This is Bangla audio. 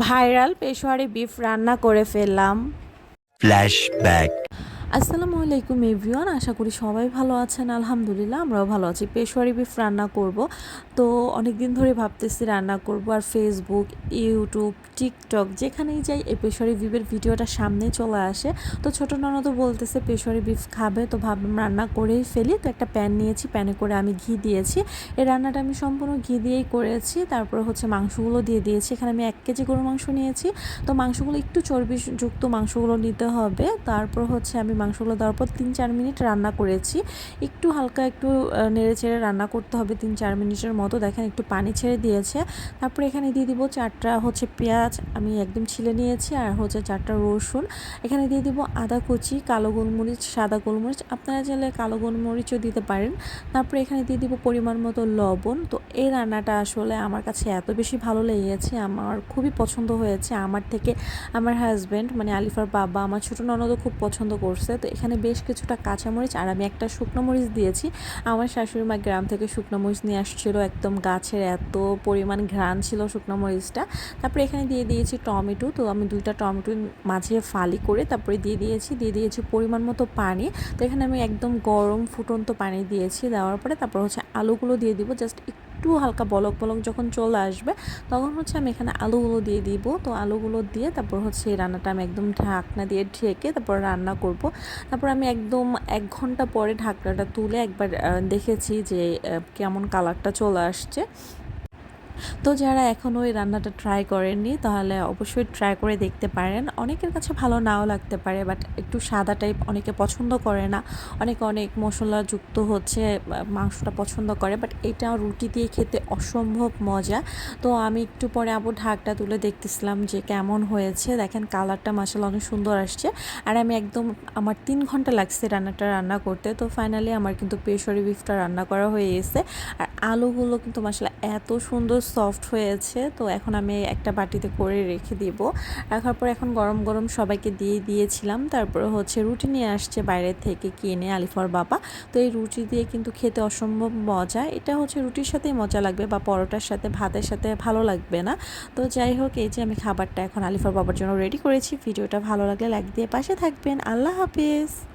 ভাইরাল পেশোয়ারি বিফ রান্না করে ফেললাম Flashback. আসসালামু আলাইকুম এভরিওয়ান, আশা করি সবাই ভালো আছেন। আলহামদুলিল্লাহ, আমরাও ভালো আছি। পেশোয়ারি বিফ রান্না করব। তো অনেক দিন ধরে ভাবতেছি রান্না করব আর ফেসবুক ইউটিউব টিকটক যেখানেই যাই এই পেশোয়ারি বিফের ভিডিওটা সামনে চলে আসে। তো ছোটো ননদ বলতেছে পেশোয়ারি বিফ খাবে, তো ভাবলাম রান্না করেই ফেলি। তো একটা প্যান নিয়েছি, প্যানে করে আমি ঘি দিয়েছি। এই রান্নাটা আমি সম্পূর্ণ ঘি দিয়েই করেছি। তারপর হচ্ছে মাংসগুলো দিয়ে দিয়েছি। এখানে আমি এক কেজি গরু মাংস নিয়েছি। তো মাংসগুলো একটু চর্বিযুক্ত মাংসগুলো নিতে হবে। তারপর হচ্ছে আমি মাংসগুলো দেওয়ার পর তিন চার মিনিট রান্না করেছি। একটু হালকা একটু নেড়ে চেড়ে রান্না করতে হবে তিন চার মিনিটের মতো। দেখেন একটু পানি ছেড়ে দিয়েছে। তারপরে এখানে দিয়ে দিব চারটা হচ্ছে পেঁয়াজ, আমি একদম ছিলে নিয়েছি। আর হচ্ছে চারটা রসুন। এখানে দিয়ে দিব আদা কুচি, কালো গোলমরিচ, সাদা গোলমরিচ। আপনারা চাইলে কালো গোলমরিচও দিতে পারেন। তারপরে এখানে দিয়ে দিব পরিমাণ মতো লবণ। তো এই রান্নাটা আসলে আমার কাছে এত বেশি ভালো লেগেছে। আমার খুবই পছন্দ হয়েছে। আমার থেকে আমার হাজব্যান্ড মানে আলিফার বাবা, আমার ছোটো ননদও খুব পছন্দ করছে। তো এখানে বেশ কিছুটা কাঁচামরিচ আর আমি একটা শুকনো মরিচ দিয়েছি। আমার শাশুড়ি মা গ্রাম থেকে শুকনো মরিচ নিয়ে আসছিল। একদম গাছের এত পরিমাণ ঘ্রাণ ছিল শুকনো মরিচটা। তারপরে এখানে দিয়ে দিয়েছি টমেটো। তো আমি দুইটা টমেটো মাঝে ফালি করে তারপরে দিয়ে দিয়েছি। দিয়ে দিয়েছি পরিমাণ মতো পানি। তো এখানে আমি একদম গরম ফুটন্ত পানি দিয়েছি। দেওয়ার পরে তারপর হচ্ছে আলুগুলো দিয়ে দিব। জাস্ট একটু হালকা বলক বলক যখন চলে আসবে, তখন হচ্ছে আমি এখানে আলুগুলো দিয়ে দিব। তো আলুগুলো দিয়ে তারপর হচ্ছে এই রান্নাটা আমি একদম ঢাকনা দিয়ে ঢেকে তারপর রান্না করব। তারপর আমি একদম এক ঘণ্টা পরে ঢাকনাটা তুলে একবার দেখেছি যে কেমন কালারটা চলে আসছে। তো যারা এখনও ওই রান্নাটা ট্রাই করেননি, তাহলে অবশ্যই ট্রাই করে দেখতে পারেন। অনেকের কাছে ভালো নাও লাগতে পারে বাট একটু সাদা টাইপ অনেকে পছন্দ করে না। অনেকে অনেক মশলাযুক্ত হচ্ছে মাংসটা পছন্দ করে বাট এটা রুটি দিয়ে খেতে অসম্ভব মজা। তো আমি একটু পরে আবার ঢাকটা তুলে দেখতেছিলাম যে কেমন হয়েছে। দেখেন কালারটা মাসাল অনেক সুন্দর আসছে। আর আমি একদম, আমার তিন ঘণ্টা লাগছে রান্নাটা রান্না করতে। তো ফাইনালি আমার কিন্তু পেশরি বিফটা রান্না করা হয়ে গেছে। আর আলুগুলো কিন্তু মশলা এত সুন্দর সফট হয়েছে, তো এখন আমি একটা বাটিতে করে রেখে দিব। রাখার পর এখন গরম গরম সবাইকে দিয়ে দিয়েছিলাম। তারপরে হচ্ছে রুটি নিয়ে আসছে বাইরে থেকে কিনে আলিফার বাবা। তো এই রুটি দিয়ে কিন্তু খেতে অসম্ভব মজা। এটা হচ্ছে রুটির সাথেই মজা লাগবে বা পরোটার সাথে, ভাতের সাথে ভালো লাগবে না। তো যাই হোক, এই যে আমি খাবারটা এখন আলিফার বাবার জন্য রেডি করেছি। ভিডিওটা ভালো লাগলে লাইক দিয়ে পাশে থাকবেন। আল্লাহ হাফিজ।